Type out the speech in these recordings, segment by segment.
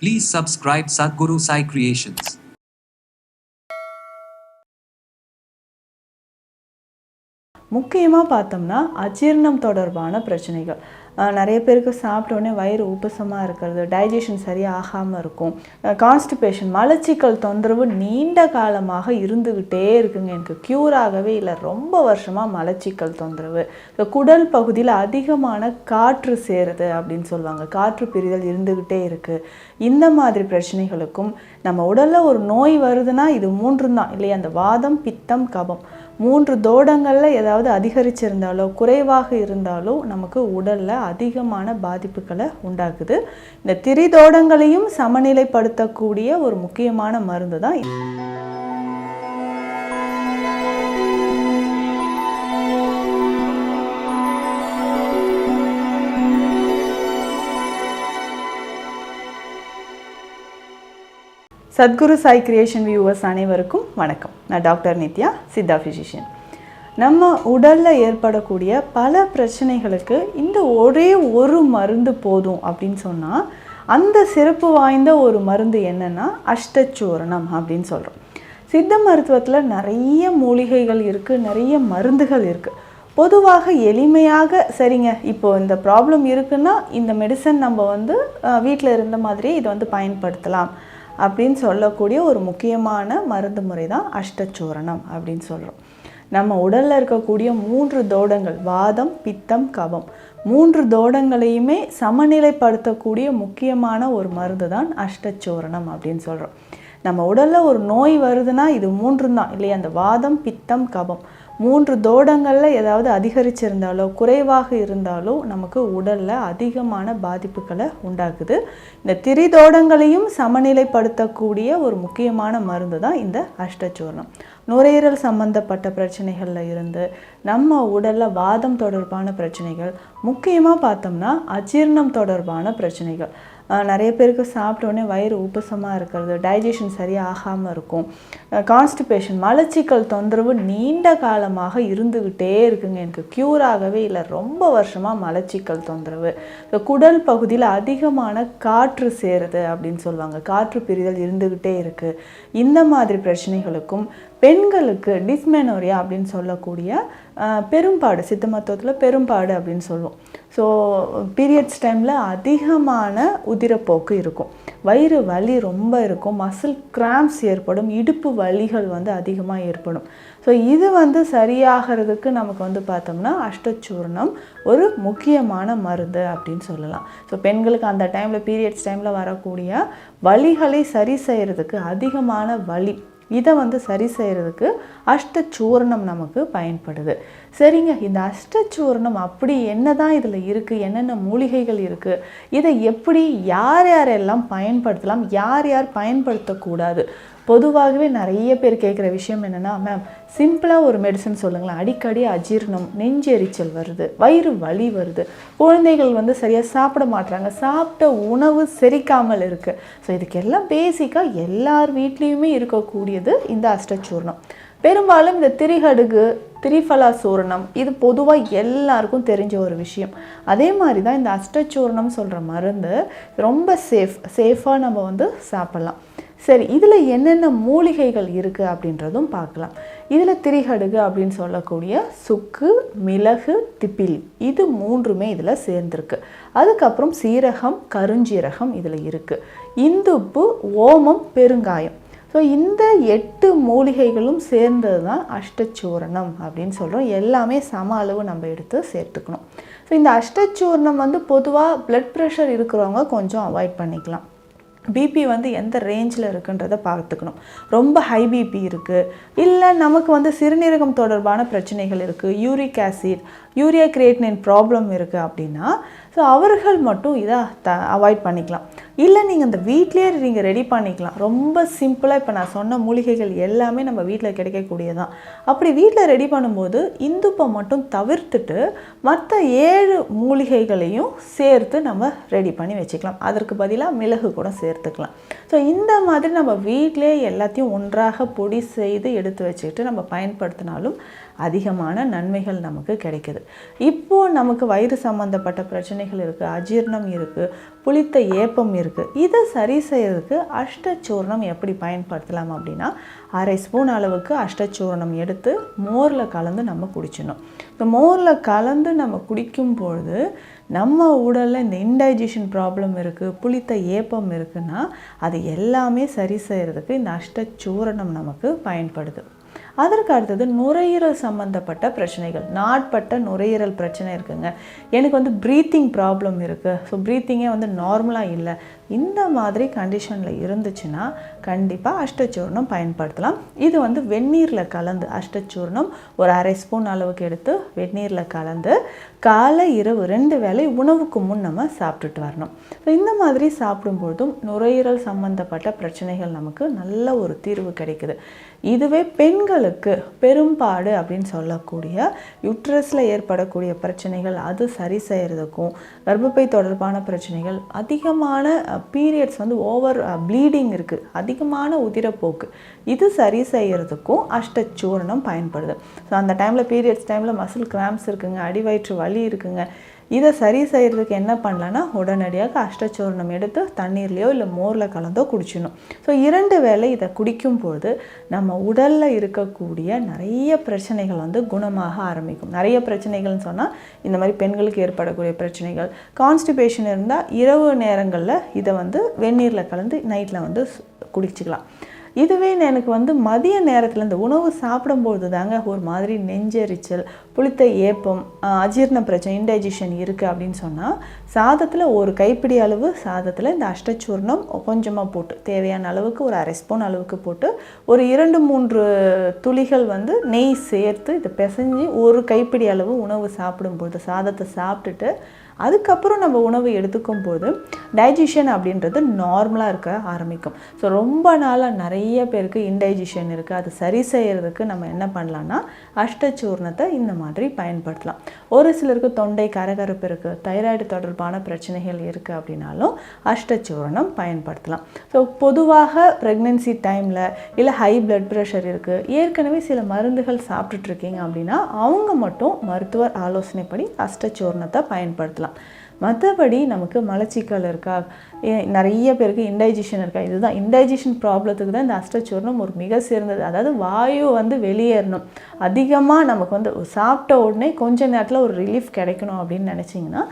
Please subscribe Sadhguru Sai Creations. முக்கியமாக பார்த்தோம்னா அஜீர்ணம் தொடர்பான பிரச்சனைகள் நிறைய பேருக்கு சாப்பிட்டோன்னே வயிறு உப்புசமாக இருக்கிறது டைஜஷன் சரியாக ஆகாமல் இருக்கும். கான்ஸ்டிபேஷன் மலச்சிக்கல் தொந்தரவு நீண்ட காலமாக இருந்துக்கிட்டே இருக்குங்க. எனக்கு க்யூர் ஆகவே இல்லை. ரொம்ப வருஷமாக மலச்சிக்கல் தொந்தரவு. இந்த குடல் பகுதியில் அதிகமான காற்று சேருது அப்படின்னு சொல்லுவாங்க. காற்று பிரிதல் இருந்துக்கிட்டே இருக்குது இந்த மாதிரி பிரச்சனைகளுக்கும் நம்ம உடலில் ஒரு நோய் வருதுன்னா இது மூன்று தான். இல்லையா? அந்த வாதம் பித்தம் கபம். மூன்று தோடங்களில் ஏதாவது அதிகரிச்சிருந்தாலோ குறைவாக இருந்தாலோ நமக்கு உடலில் அதிகமான பாதிப்புகளை உண்டாக்குது. இந்த திரிதோடங்களையும் சமநிலைப்படுத்தக்கூடிய ஒரு முக்கியமான மருந்து தான் சத்குரு சாய் கிரியேஷன் வியூவர்ஸ் அனைவருக்கும் வணக்கம். நான் டாக்டர் நித்யா சித்தா ஃபிசிஷியன் நம்ம உடலில் ஏற்படக்கூடிய பல பிரச்சனைகளுக்கு இந்த ஒரே ஒரு மருந்து போதும் அப்படின்னு சொன்னால் அந்த சிறப்பு வாய்ந்த ஒரு மருந்து என்னென்னா அஷ்டச்சூரணம் அப்படின்னு சொல்கிறோம் சித்த மருத்துவத்தில் நிறைய மூலிகைகள் இருக்குது நிறைய மருந்துகள் இருக்குது பொதுவாக எளிமையாக சரிங்க இப்போ இந்த ப்ராப்ளம் இருக்குன்னா இந்த மெடிசன் நம்ம வந்து வீட்டில் இருந்த மாதிரியே இதை வந்து பயன்படுத்தலாம். அப்படின்னு சொல்லக்கூடிய ஒரு முக்கியமான மருந்து முறை தான் அஷ்டச்சூரணம் அப்படின்னு சொல்கிறோம் நம்ம உடலில் இருக்கக்கூடிய மூன்று தோடங்கள் வாதம் பித்தம் கபம் மூன்று தோடங்களையுமே சமநிலைப்படுத்தக்கூடிய முக்கியமான ஒரு மருந்து தான் அஷ்டச்சூரணம் அப்படின்னு சொல்கிறோம் நம்ம உடலில் ஒரு நோய் வருதுன்னா இது மூன்று தான் இல்லையா? அந்த வாதம் பித்தம் கபம் மூன்று தோடங்களில் ஏதாவது அதிகரிச்சிருந்தாலோ குறைவாக இருந்தாலோ நமக்கு உடலில் அதிகமான பாதிப்புகளை உண்டாக்குது. இந்த திரிதோடங்களையும் சமநிலைப்படுத்தக்கூடிய ஒரு முக்கியமான மருந்து தான் இந்த அஷ்டச்சூர்ணம் நுரையீரல் சம்பந்தப்பட்ட பிரச்சனைகளில் இருந்து நம்ம உடலில் வாதம் தொடர்பான பிரச்சனைகள் முக்கியமாக பார்த்தோம்னா அஜீரணம் தொடர்பான பிரச்சனைகள். நிறைய பேருக்கு சாப்பிட்டோன்னே வயிறு உப்புசமாக இருக்கிறது டைஜஷன் சரியாக ஆகாமல் இருக்கும் கான்ஸ்டிபேஷன் மலச்சிக்கல் தொந்தரவு நீண்ட காலமாக இருந்துக்கிட்டே இருக்குங்க. எனக்கு க்யூர் ஆகவே இல்லை. ரொம்ப வருஷமாக மலச்சிக்கல் தொந்தரவு. குடல் பகுதியில் அதிகமான காற்று சேருது அப்படின்னு சொல்லுவாங்க. காற்று பிரிதல் இருந்துக்கிட்டே இருக்குது இந்த மாதிரி பிரச்சனைகளுக்கும் பெண்களுக்கு டிஸ்மெனோரியா அப்படின்னு சொல்லக்கூடிய பெரும்பாடு சித்த மருத்துவத்தில் பெரும்பாடு அப்படின்னு சொல்லுவோம். ஸோ பீரியட்ஸ் டைமில் அதிகமான உதிரப்போக்கு இருக்கும். வயிறு வலி ரொம்ப இருக்கும். மசில் கிராம்ப்ஸ் ஏற்படும். இடுப்பு வலிகள் வந்து அதிகமாக ஏற்படும். ஸோ இது வந்து சரியாகிறதுக்கு நமக்கு வந்து பார்த்தோம்னா அஷ்டச்சூர்ணம் ஒரு முக்கியமான மருந்து அப்படின்னு சொல்லலாம். ஸோ பெண்களுக்கு அந்த டைமில் பீரியட்ஸ் டைமில் வரக்கூடிய வலிகளை சரி செய்கிறதுக்கு அதிகமான வலி இதை வந்து சரி செய்கிறதுக்கு அஷ்டச்சூர்ணம் நமக்கு பயன்படுது. சரிங்க இந்த அஷ்டச்சூர்ணம் அப்படி என்ன தான் இதில் இருக்குது என்னென்ன மூலிகைகள் இருக்குது இதை எப்படி யார் யாரெல்லாம் பயன்படுத்தலாம் யார் யார் பயன்படுத்தக்கூடாது பொதுவாகவே நிறைய பேர் கேட்குற விஷயம் என்னென்னா மேம் சிம்பிளாக ஒரு மெடிசன் சொல்லுங்களேன். அடிக்கடி அஜீரணம் நெஞ்செரிச்சல் வருது வயிறு வலி வருது. குழந்தைகள் வந்து சரியாக சாப்பிட மாட்றாங்க. சாப்பிட்ட உணவு செரிக்காமல் இருக்குது ஸோ இதுக்கெல்லாம் பேசிக்காக எல்லார் வீட்லேயுமே இருக்கக்கூடியது இந்த அஷ்டச்சூர்ணம் பெரும்பாலும் இந்த திரிகடுகு திரிஃபலா சூரணம் இது பொதுவாக எல்லாருக்கும் தெரிஞ்ச ஒரு விஷயம். அதே மாதிரி தான் இந்த அஷ்டச்சூர்ணம் சொல்கிற மருந்து ரொம்ப சேஃப் சேஃபாக நம்ம வந்து சாப்பிட்லாம். சரி இதில் என்னென்ன மூலிகைகள் இருக்குது அப்படின்றதும் பார்க்கலாம். இதில் திரிகடுகு அப்படின்னு சொல்லக்கூடிய சுக்கு மிளகு திப்பிலி. இது மூன்றுமே இதில் சேர்ந்துருக்கு. அதுக்கப்புறம் சீரகம் கருஞ்சீரகம் இதில் இருக்குது இந்துப்பு ஓமம் பெருங்காயம். ஸோ இந்த எட்டு மூலிகைகளும் சேர்ந்தது தான் அஷ்டச்சூரணம் அப்படின்னு சொல்கிறோம் எல்லாமே சம அளவு நம்ம எடுத்து சேர்த்துக்கணும். ஸோ இந்த அஷ்டச்சூர்ணம் வந்து பொதுவாக ப்ளட் ப்ரெஷர் இருக்கிறவங்க கொஞ்சம் அவாய்ட் பண்ணிக்கலாம். பிபி வந்து எந்த ரேஞ்சில் இருக்குன்றதை பார்த்துக்கணும். ரொம்ப ஹை பிபி இருக்குது இல்லை நமக்கு வந்து சிறுநீரகம் தொடர்பான பிரச்சனைகள் இருக்குது uric acid urea creatinine problem இருக்குது அப்படின்னா ஸோ அவர்கள் மட்டும் இதை த அவாய்ட் பண்ணிக்கலாம். இல்லை நீங்கள் இந்த வீட்லேயே நீங்கள் ரெடி பண்ணிக்கலாம். ரொம்ப சிம்பிளாக இப்போ நான் சொன்ன மூலிகைகள் எல்லாமே நம்ம வீட்டில் கிடைக்கக்கூடியதான் அப்படி வீட்டில் ரெடி பண்ணும்போது இந்துப்பை மட்டும் தவிர்த்துட்டு மற்ற ஏழு மூலிகைகளையும் சேர்த்து நம்ம ரெடி பண்ணி வச்சுக்கலாம். அதற்கு பதிலாக மிளகு கூட சேர்த்துக்கலாம். ஸோ இந்த மாதிரி நம்ம வீட்டிலே எல்லாத்தையும் ஒன்றாக பொடி செய்து எடுத்து வச்சுக்கிட்டு நம்ம பயன்படுத்தினாலும் அதிகமான நன்மைகள் நமக்கு கிடைக்குது. இப்போ நமக்கு வயிறு சம்மந்தப்பட்ட பிரச்சனைகள் இருக்குது அஜீரணம் இருக்குது புளித்த ஏப்பம் இருக்குது இதை சரி செய்யறதுக்கு அஷ்டச்சூர்ணம் எப்படி பயன்படுத்தலாம் அப்படின்னா அரை ஸ்பூன் அளவுக்கு அஷ்டச்சூர்ணம் எடுத்து மோரில் கலந்து நம்ம குடிச்சிடணும். இப்போ மோரில் கலந்து நம்ம குடிக்கும் பொழுது நம்ம உடலில் இந்த இன்டைஜஷன் ப்ராப்ளம் இருக்குது புளித்த ஏப்பம் இருக்குன்னா அது எல்லாமே சரி செய்கிறதுக்கு இந்த அஷ்டச்சூரணம் நமக்கு பயன்படுது. அதற்கு அடுத்தது நுரையீரல் சம்மந்தப்பட்ட பிரச்சனைகள். நாட்பட்ட நுரையீரல் பிரச்சனை இருக்குங்க. எனக்கு வந்து ப்ரீத்திங் ப்ராப்ளம் இருக்குது ஸோ ப்ரீத்திங்கே வந்து நார்மலாக இல்லை. இந்த மாதிரி கண்டிஷனில் இருந்துச்சுன்னா கண்டிப்பாக அஷ்டச்சூர்ணம் பயன்படுத்தலாம். இது வந்து வெந்நீரில் கலந்து அஷ்டச்சூர்ணம் ஒரு அரை ஸ்பூன் அளவுக்கு எடுத்து வெந்நீரில் கலந்து காலை இரவு ரெண்டு வேளை உணவுக்கு முன் நம்ம சாப்பிட்டுட்டு வரணும். ஸோ இந்த மாதிரி சாப்பிடும்பொழுதும் நுரையீரல் சம்மந்தப்பட்ட பிரச்சனைகள் நமக்கு நல்ல ஒரு தீர்வு கிடைக்குது. இதுவே பெண்களுக்கு பெரும்பாடு அப்படின்னு சொல்லக்கூடிய யுட்ரஸில் ஏற்படக்கூடிய பிரச்சனைகள் அது சரி செய்கிறதுக்கும் கர்ப்பப்பை தொடர்பான பிரச்சனைகள் அதிகமான பீரியட்ஸ் வந்து ஓவர் ப்ளீடிங் இருக்குது அதிகமான உதிரப்போக்கு. இது சரி செய்கிறதுக்கும் அஷ்டச்சூர்ணம் பயன்படுது. ஸோ அந்த டைமில் பீரியட்ஸ் டைமில் மசில் கிராம்ஸ் இருக்குங்க அடிவயிற்று வலி இருக்குங்க இதை சரி செய்கிறதுக்கு என்ன பண்ணலான்னா உடனடியாக அஷ்டச்சூர்ணம் எடுத்து தண்ணீர்லையோ இல்லை மோரில் கலந்தோ குடிச்சிடணும். ஸோ இரண்டு வேளை இதை குடிக்கும்போது நம்ம உடலில் இருக்கக்கூடிய நிறைய பிரச்சனைகள் வந்து குணமாக ஆரம்பிக்கும். நிறைய பிரச்சனைகள்னு சொன்னால் இந்த மாதிரி பெண்களுக்கு ஏற்படக்கூடிய பிரச்சனைகள் கான்ஸ்டிபேஷன் இருந்தால் இரவு நேரங்களில் இதை வந்து வெந்நீரில் கலந்து நைட்டில் வந்து குடிச்சிக்கலாம். இதுவே எனக்கு வந்து மதிய நேரத்தில் இந்த உணவு சாப்பிடும்போது தாங்க ஒரு மாதிரி நெஞ்செரிச்சல் புளித்த ஏப்பம் அஜீர்ண அஜீரண பிரச்சனை இன்டைஜஷன் இருக்குது அப்படின்னு சொன்னால் சாதத்தில் ஒரு கைப்பிடி அளவு சாதத்தில் இந்த அஷ்டச்சூர்ணம் கொஞ்சமாக போட்டு தேவையான அளவுக்கு ஒரு அரை ஸ்பூன் அளவுக்கு போட்டு ஒரு இரண்டு மூன்று துளிகள் வந்து நெய் சேர்த்து இதை பிசைஞ்சு ஒரு கைப்பிடி அளவு உணவு சாப்பிடும்போது சாதத்தை சாப்பிட்டுட்டு அதுக்கப்புறம் நம்ம உணவு எடுத்துக்கும் போது டைஜஷன் அப்படின்றது நார்மலாக இருக்க ஆரம்பிக்கும். ஸோ ரொம்ப நாளாக நிறைய பேருக்கு இன்டைஜஷன் இருக்குது அது சரி செய்யறதுக்கு நம்ம என்ன பண்ணலான்னா அஷ்டச்சூர்ணத்தை இந்த மாதிரி பயன்படுத்தலாம். ஒரு சிலருக்கு தொண்டை கரகரப்பு இருக்குது தைராய்டு தொடர்பான பிரச்சனைகள் இருக்குது அப்படின்னாலும் அஷ்டச்சூர்ணம் பயன்படுத்தலாம். ஸோ பொதுவாக ப்ரெக்னென்சி டைமில் இல்லை ஹை பிளட் ப்ரெஷர் இருக்குது ஏற்கனவே சில மருந்துகள் சாப்பிட்டுட்ருக்கீங்க அப்படின்னா அவங்க மட்டும் மருத்துவர் ஆலோசனைப்படி அஷ்டச்சூர்ணத்தை பயன்படுத்தலாம். மற்றபடி நமக்கு மலச்சிக்கல் இருக்கா? நிறைய பேருக்கு இன்டைஜஷன் இருக்கா? இதுதான் இன்டைஜஷன் ப்ராப்ளத்துக்கு தான் இந்த அஷ்டச்சூர்ணம் ஒரு மிக சிறந்தது. அதாவது வாயு வந்து வெளியேறணும். அதிகமாக நமக்கு வந்து சாப்பிட்ட உடனே கொஞ்ச நேரத்தில் ஒரு ரிலீஃப் கிடைக்கணும் அப்படின்னு நினச்சிங்கன்னா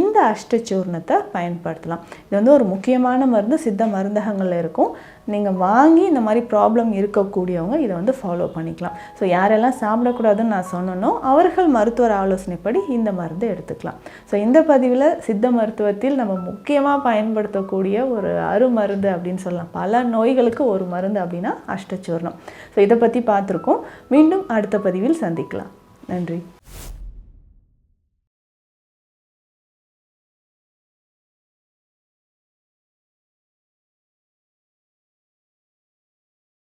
இந்த அஷ்டச்சூர்ணத்தை பயன்படுத்தலாம். இது வந்து ஒரு முக்கியமான மருந்து சித்த மருந்தகங்களில் இருக்கும். நீங்கள் வாங்கி இந்த மாதிரி ப்ராப்ளம் இருக்கக்கூடியவங்க இதை வந்து ஃபாலோ பண்ணிக்கலாம். ஸோ யாரெல்லாம் சாப்பிடக்கூடாதுன்னு நான் சொன்னனோ அவர்கள் மருத்துவர் ஆலோசனைப்படி இந்த மருந்தை எடுத்துக்கலாம். ஸோ இந்த பதிவில் சித்த மருத்துவத்தில் நம்ம முக்கியமாக பயன்படுத்த பயன்படுத்தக்கூடிய ஒரு அருமருந்து அப்படின்னு சொல்லலாம். பல நோய்களுக்கு ஒரு மருந்து அப்படின்னா அஷ்டச்சூர்ணம் ஸோ இதை பற்றி பார்த்துருக்கோம். மீண்டும் அடுத்த பதிவில் சந்திக்கலாம். நன்றி.